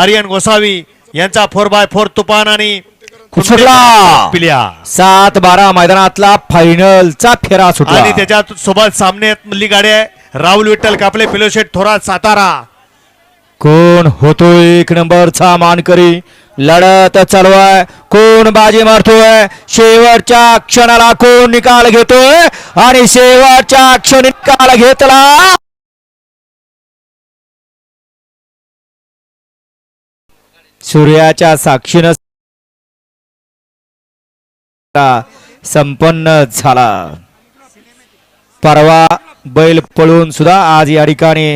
आर्यन गोसावी यांचा four by four तुफान आणि. पिल्या. सात बारा मैदानातला फायनलचा फेरा सुटला. आणि त्याच्या सोबत सामने मधली गाडी आहे. राहुल विठ्ठल कापले पिलोशेट थोरात सातारा. कोण होतोय एक नंबरचा मानकरी? लढत चालवाय. कोण बाजी मारतोय? शेवटच्या क्षणाला कोण निकाल घेतोय? आणि शेवटच्या क्षणी निकाल घेतला. सूर्याच्या साक्षीनं संपन्न झाला. परवा बैल पळून सुद्धा आज या ठिकाणी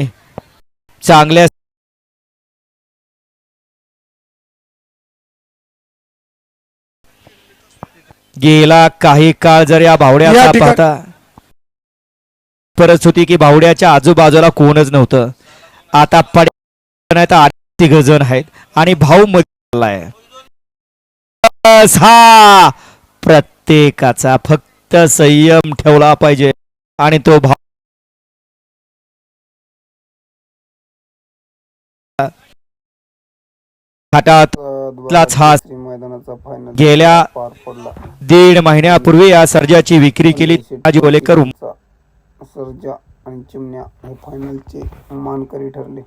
चांगल्या गेला काही काळ जर या भावड्याचा पाहता परत होती की भावड्याच्या आजूबाजूला कोणच नव्हतं. आता पड्या तिघ जण आहेत आणि भाऊ मध्ये हा! प्रत्येकाचा फक्त संयम ठेवला पाहिजे आणि तो भाव गेल्या दीड महिन्यापूर्वी या सर्जाची विक्री केली. राजू ओलेकर सर्जा आणि चिमण्या हे फायनलचे मानकरी ठरले.